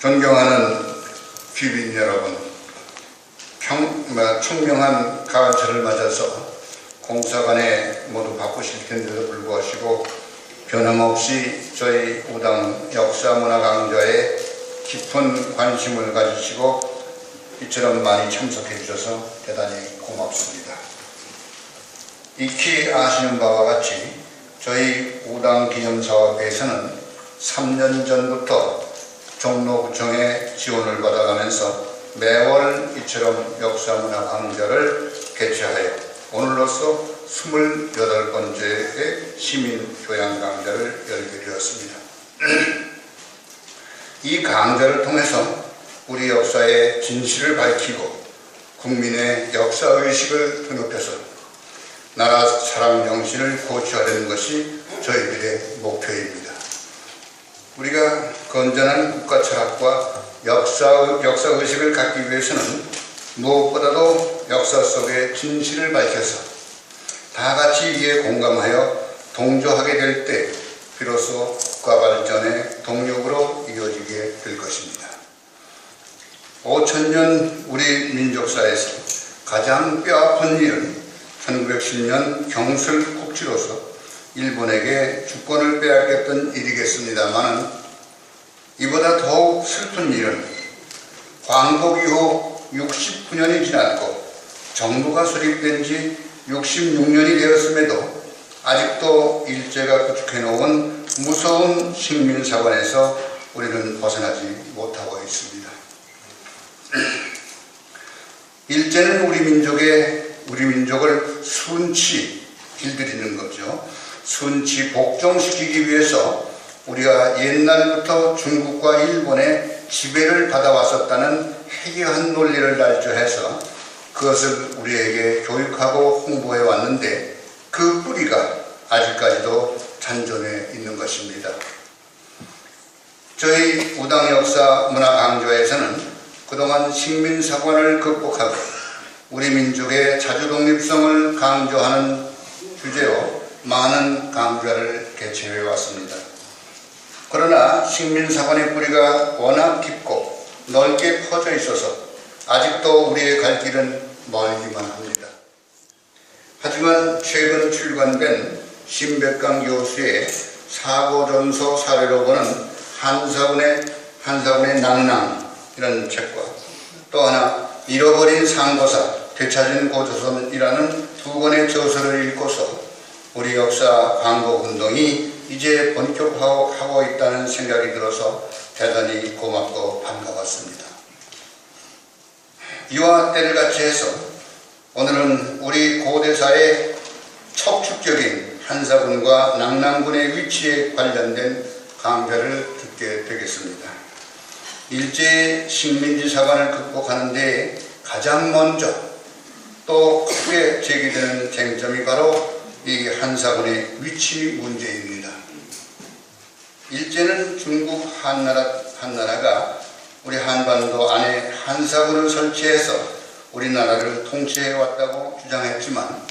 존경하는 귀빈 여러분, 평, 뭐, 청명한 가을철을 맞아서 공사관에 모두 바쁘실 텐데도 불구하시고 변함없이 저희 우당 역사문화 강좌에 깊은 관심을 가지시고 이처럼 많이 참석해 주셔서 대단히 고맙습니다. 익히 아시는 바와 같이 저희 우당 기념사업에서는 3년 전부터 종로구청의 지원을 받아가면서 매월 이처럼 역사문화 강좌를 개최하여 오늘로써 28번째의 시민 교양 강좌를 열게 되었습니다. 이 강좌를 통해서 우리 역사의 진실을 밝히고 국민의 역사의식을 드높여서 나라 사랑 정신을 고취하려는 것이 저희들의 목표입니다. 우리가 건전한 국가 철학과 역사, 역사 의식을 갖기 위해서는 무엇보다도 역사 속의 진실을 밝혀서 다 같이 이에 공감하여 동조하게 될 때 비로소 국가 발전의 동력으로 이어지게 될 것입니다. 5천년 우리 민족사에서 가장 뼈아픈 일은 1910년 경술 국지로서 일본에게 주권을 빼앗겼던 일이겠습니다만 이보다 더욱 슬픈 일은 광복 이후 69년이 지났고 정부가 수립된 지 66년이 되었음에도 아직도 일제가 구축해놓은 무서운 식민사관에서 우리는 벗어나지 못하고 있습니다. 일제는 우리 민족의 우리 민족을 순치 길들이는 거죠. 순치 복종시키기 위해서 우리가 옛날부터 중국과 일본의 지배를 받아왔었다는 해괴한 논리를 날조해서 그것을 우리에게 교육하고 홍보해 왔는데 그 뿌리가 아직까지도 잔존해 있는 것입니다. 저희 우당 역사 문화 강좌에서는 그동안 식민사관을 극복하고 우리 민족의 자주독립성을 강조하는 주제로 많은 강좌를 개최해 왔습니다. 그러나 식민사관의 뿌리가 워낙 깊고 넓게 퍼져 있어서 아직도 우리의 갈 길은 멀기만 합니다. 하지만 최근 출간된 신백강 교수의 사고전서 사례로 보는 한사군의 한사군의 낭낭이라는 책과 또 하나 잃어버린 상고사 되찾은 고조선이라는 두 권의 저서를 읽고서 우리 역사 광복 운동이 이제 본격화하고 있다는 생각이 들어서 대단히 고맙고 반가웠습니다. 이와 때를 같이 해서 오늘은 우리 고대사의 척축적인 한사군과 낭랑군의 위치에 관련된 강좌를 듣게 되겠습니다. 일제 식민지 사관을 극복하는 데 가장 먼저 또 크게 제기되는 쟁점이 바로 이 한사군의 위치 문제입니다. 일제는 중국 한나라, 한나라가 우리 한반도 안에 한사군을 설치해서 우리나라를 통치해 왔다고 주장했지만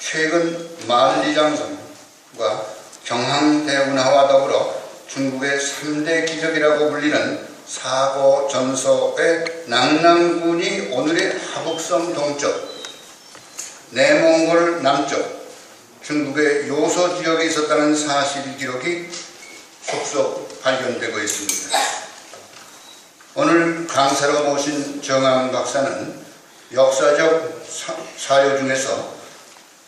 최근 만리장성과 경항대운하와 더불어 중국의 3대 기적이라고 불리는 사고 전서의 낭랑군이 오늘의 하북섬 동쪽, 내몽골 남쪽, 중국의 요소 지역에 있었다는 사실 기록이 속속 발견되고 있습니다. 오늘 강사로 모신 정암 박사는 역사적 사료 중에서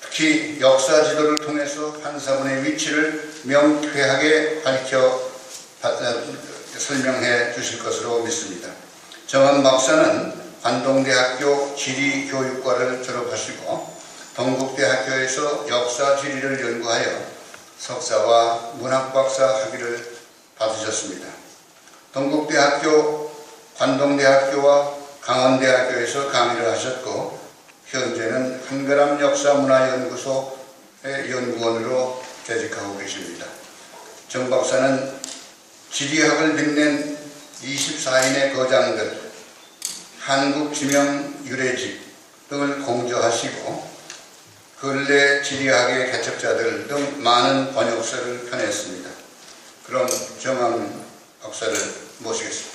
특히 역사 지도를 통해서 한사군의 위치를 명쾌하게 밝혀 설명해 주실 것으로 믿습니다. 정암 박사는 관동대학교 지리교육과를 졸업하시고 동국대학교에서 역사 지리를 연구하여 석사와 문학박사 학위를 받으셨습니다. 동국대학교, 관동대학교와 강원대학교에서 강의를 하셨고 현재는 한가람 역사문화연구소의 연구원으로 재직하고 계십니다. 정 박사는 지리학을 빛낸 24인의 거장들, 한국 지명 유래집 등을 공저하시고 근래 지리학의 개척자들 등 많은 번역서를 펴냈습니다. 그럼 정황 박사를 모시겠습니다.